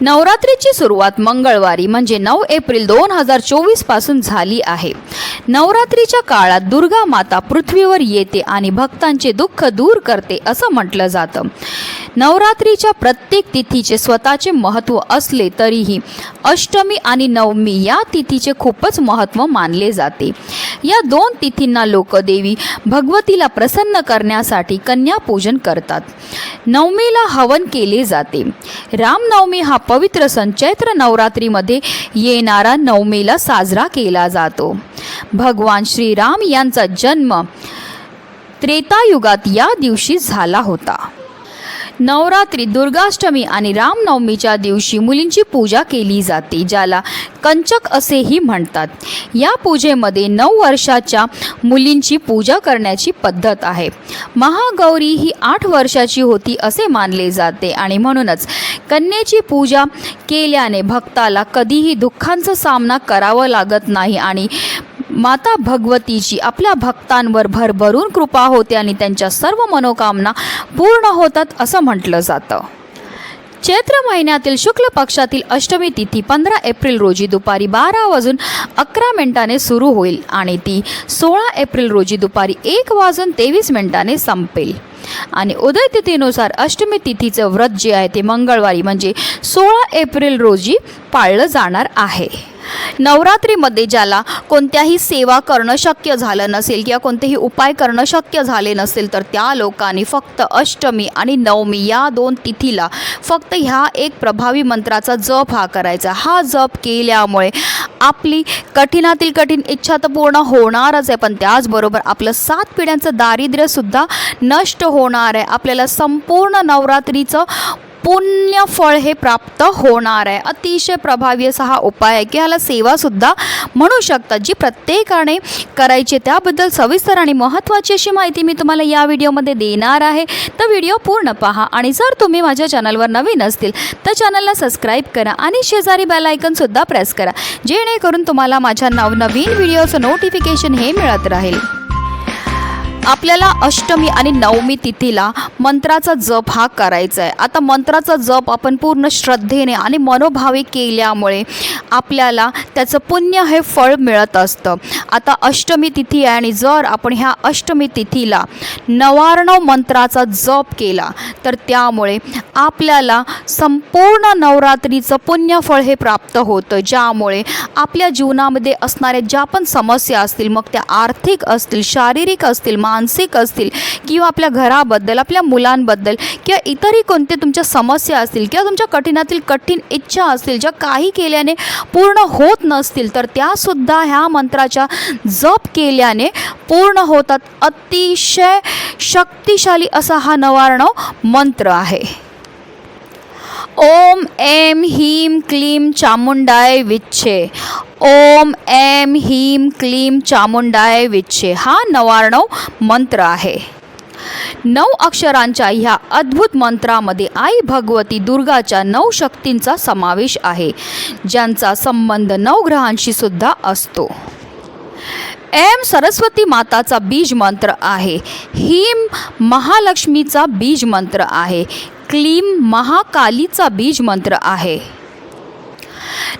नवरात्रीची सुरुवात मंगळवारी म्हणजे नऊ एप्रिल दोन हजार चोवीसपासून झाली आहे. नवरात्रीच्या काळात दुर्गा माता पृथ्वीवर येते आणि भक्तांचे दुःख दूर करते असं म्हटलं जातं. नवरात्रीच्या प्रत्येक तिथीचे स्वतःचे महत्त्व असले तरीही अष्टमी आणि नवमी या तिथीचे खूपच महत्त्व मानले जाते. या दोन तिथींना लोक देवी भगवतीला प्रसन्न करण्यासाठी कन्यापूजन करतात. नवमीला हवन केले जाते. रामनवमी हा पवित्र सण चैत्र नवरात्रीमध्ये येणारा नवमीला साजरा केला जातो. भगवान श्रीराम यांचा जन्म त्रेतायुगात या दिवशी झाला होता. नवरात्री दुर्गाष्टमी आणि रामनवमीच्या दिवशी मुलींची पूजा केली जाते ज्याला कंचक असेही म्हणतात. या पूजेमध्ये नऊ वर्षाच्या मुलींची पूजा करण्याची पद्धत आहे. महागौरी ही आठ वर्षाची होती असे मानले जाते आणि म्हणूनच कन्येची पूजा केल्याने भक्ताला कधीही दुःखांचा सामना करावा लागत नाही आणि माता भगवतीची आपल्या भक्तांवर भरभरून कृपा होते आणि त्यांच्या सर्व मनोकामना पूर्ण होतात असं म्हटलं जातं. चैत्र महिन्यातील शुक्ल पक्षातील अष्टमी तिथी पंधरा एप्रिल रोजी दुपारी बारा वाजून अकरा मिनिटाने सुरू होईल आणि ती सोळा एप्रिल रोजी दुपारी एक वाजून तेवीस मिनिटाने संपेल. आणि उदय तिथीनुसार अष्टमी तिथीचं व्रत जे आहे ते मंगळवारी म्हणजे सोळा एप्रिल रोजी पाळलं जाणार आहे. नवरात्रीमध्ये ज्याला कोणत्याही सेवा करणं शक्य झालं नसेल किंवा कोणतेही उपाय करणं शक्य झाले नसेल तर त्या लोकांनी फक्त अष्टमी आणि नवमी या दोन तिथीला फक्त ह्या एक प्रभावी मंत्राचा जप हा करायचा. हा जप केल्यामुळे आपली कठीणातील कठीण इच्छा तर पूर्ण होणारच आहे पण त्याचबरोबर आपलं सात पिढ्यांचं दारिद्र्यसुद्धा नष्ट होणार आहे. आपल्याला संपूर्ण नवरात्रीचं पुण्य फळ हे प्राप्त होणार आहे. अतिशय प्रभावी असा हा उपाय आहे की ह्याला सेवासुद्धा म्हणू शकतात. जी प्रत्येकाने करायची त्याबद्दल सविस्तर आणि महत्त्वाची अशी माहिती मी तुम्हाला या व्हिडिओमध्ये देणार आहे. तर व्हिडिओ पूर्ण पहा आणि जर तुम्ही माझ्या चॅनलवर नवीन असतील तर चॅनलला सबस्क्राईब करा आणि शेजारी बेलायकनसुद्धा प्रेस करा. जेणेकरून तुम्हाला माझ्या नवनवीन व्हिडिओचं नोटिफिकेशन हे मिळत राहील. आपल्याला अष्टमी आणि नवमी तिथीला मंत्राचा जप हा करायचा आहे. आता मंत्राचा जप आपण पूर्ण श्रद्धेने आणि मनोभावे केल्यामुळे आपल्याला त्याचं पुण्य हे फळ मिळत असतं. आता अष्टमी तिथी आहे आणि जर आपण ह्या अष्टमी तिथीला नवार्णव मंत्राचा जप केला तर त्यामुळे आपल्याला संपूर्ण नवरात्रीचं पुण्यफळ हे प्राप्त होतं. ज्यामुळे आपल्या जीवनामध्ये असणाऱ्या ज्या पण समस्या असतील मग त्या आर्थिक असतील शारीरिक असतील मानसिक असतील किंवा आपल्या घराबद्दल आपल्या मुलांबद्दल किंवा इतरही कोणते तुमच्या समस्या असतील किंवा तुमच्या कठीणातील कठीण इच्छा असतील ज्या काही केल्याने पूर्ण होत नसतील तर त्यासुद्धा ह्या मंत्राच्या जप केल्याने पूर्ण होतात. अतिशय शक्तिशाली असा हा नवारण मंत्र आहे. ओम एम ह्रीम क्लीम चामुंडाय विच्छे. ओम एम ह्रीम क्लीम चामुंडाय विच्छे. हा नवार्णव मंत्र आहे. नऊ अक्षरांच्या ह्या अद्भुत मंत्रामध्ये आई भगवती दुर्गाच्या नऊ शक्तींचा समावेश आहे ज्यांचा संबंध नवग्रहांशी सुद्धा असतो. एम सरस्वती माताचा बीज मंत्र आहे. हिम महालक्ष्मीचा बीज मंत्र आहे. क्लीम महाकालीचा बीज मंत्र आहे.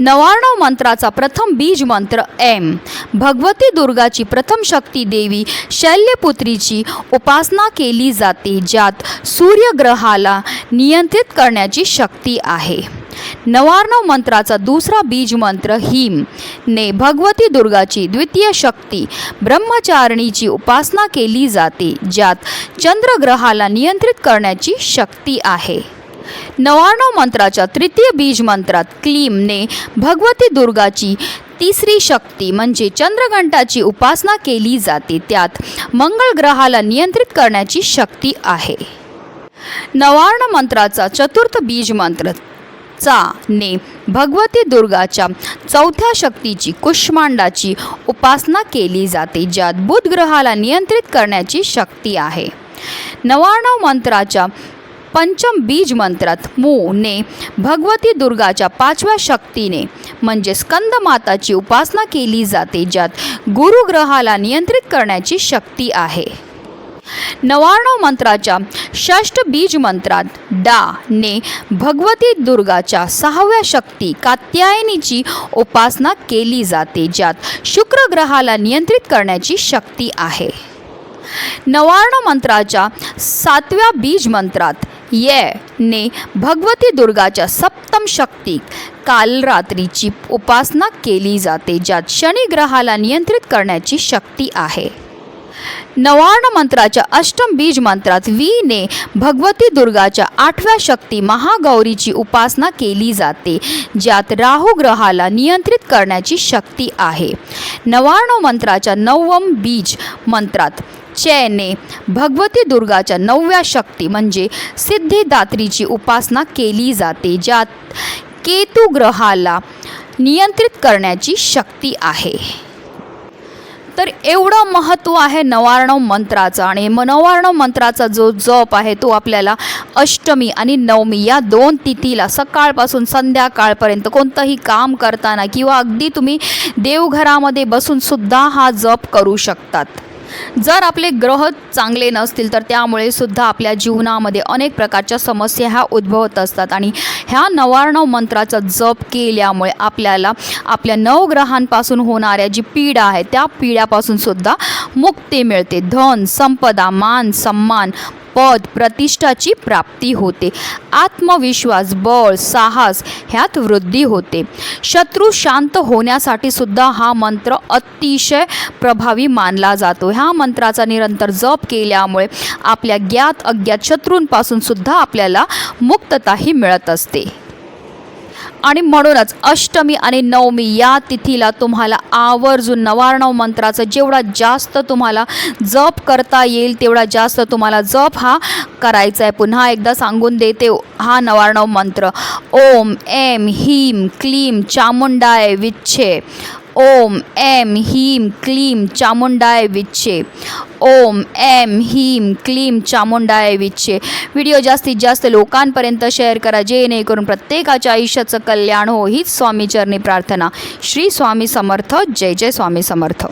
नवार्णव मंत्राचा प्रथम बीज मंत्र एम. भगवती दुर्गाची प्रथम शक्ती देवी शैल्यपुत्रीची उपासना केली जाते ज्यात सूर्यग्रहाला नियंत्रित करण्याची शक्ती आहे. नवार्णव मंत्राचा दुसरा बीज मंत्र हिम. ने भगवती दुर्गाची द्वितीय शक्ती ब्रह्मचारिणीची उपासना केली जाते ज्यात चंद्रग्रहाला नियंत्रित करण्याची शक्ती आहे. नव्याण्णव मंत्राच्या तृतीय बीज मंत्रात क्लीमने भगवती दुर्गाची तिसरी शक्ती म्हणजे चंद्रघंटाची उपासना केली जाते. त्यात मंगळ ग्रहाला नियंत्रित करण्याची शक्ती आहे. नवार्ण मंत्राचा चतुर्थ बीज मंत्र चा ने भगवती दुर्गाच्या चौथ्या शक्तीची कुष्मांडाची उपासना केली जाते ज्यात बुध ग्रहाला नियंत्रित करण्याची शक्ती आहे. नवार्णव मंत्राच्या पंचम बीज मंत्रात मू ने भगवती दुर्गाच्या पाचव्या शक्तीने म्हणजे स्कंदमाताची उपासना केली जाते ज्यात गुरुग्रहाला नियंत्रित करण्याची शक्ती आहे. नवार्णव मंत्राच्या षष्ट बीज मंत्रात डा ने भगवती दुर्गाच्या सहाव्या शक्ती कात्यायनीची उपासना केली जाते ज्यात शुक्र ग्रहाला नियंत्रित करण्याची शक्ती आहे. नवार्ण मंत्राच्या सातव्या बीज मंत्रात येने भगवती दुर्गाच्या सप्तम शक्ती कालरात्रीची उपासना केली जाते ज्यात शनी ग्रहाला नियंत्रित करण्याची शक्ती आहे. नवार्ण मंत्राच्या अष्टम बीज मंत्रात वी. ने भगवती दुर्गाच्या आठव्या शक्ती महागौरीची उपासना केली जाते ज्यात राहू ग्रहाला नियंत्रित करण्याची शक्ती आहे. नवार्ण मंत्राच्या नवम बीज मंत्रात चैने भगवती दुर्गाच्या नवव्या शक्ती म्हणजे सिद्धिदात्रीची उपासना केली जाते ज्यात केतू ग्रहाला नियंत्रित करण्याची शक्ती आहे. तर एवढं महत्त्व आहे नवार्णव मंत्राचं आणि म नवार्णव मंत्राचा जो जप आहे तो आपल्याला अष्टमी आणि नवमी या दोन तिथीला सकाळपासून संध्याकाळपर्यंत कोणतंही काम करताना किंवा अगदी तुम्ही देवघरामध्ये बसून सुद्धा हा जप करू शकतात. जर आपले ग्रह चांगले नसतील तर त्यामुळे सुद्धा आपल्या जीवनामध्ये अनेक प्रकारच्या समस्या ह्या उद्भवत असतात. आणि ह्या नवार्णव मंत्राचा जप केल्यामुळे आपल्याला आपल्या नवग्रहांपासून होणाऱ्या जी पीडा आहे त्या पीड्यापासून सुद्धा मुक्ती मिळते. धन संपदा मान सम्मान पद प्रतिष्ठाची प्राप्ती होते. आत्मविश्वास बळ साहस ह्यात वृद्धी होते. शत्रू शांत होण्यासाठी सुद्धा हा मंत्र अतिशय प्रभावी मानला जातो. ह्या मंत्राचा निरंतर जप केल्यामुळे आपल्या ज्ञात अज्ञात शत्रूंपासून सुद्धा आपल्याला मुक्तताही मिळत असते. आणि म्हणूनच अष्टमी आणि नवमी या तिथीला तुम्हाला आवर्जून नवार्णव मंत्राचं जेवढा जास्त तुम्हाला जप करता येईल तेवढा जास्त तुम्हाला जप हा करायचा आहे पुन्हा एकदा सांगून देते हा नवार्णव मंत्र. ओम एम ह्रीम क्लीम चामुंडाय विच्छे. ओम एम ह्रीम क्लीम चामुंडाय विच्छे. ओम एम ह्रीम क्लीम चामुंडाय विच्छे. व्हिडिओ जास्तीत जास्त लोकांपर्यंत शेअर करा जेणेकरून प्रत्येकाच्या आयुष्याचं कल्याण हो हीच स्वामीचरणी प्रार्थना. श्री स्वामी समर्थ जय जय स्वामी समर्थ.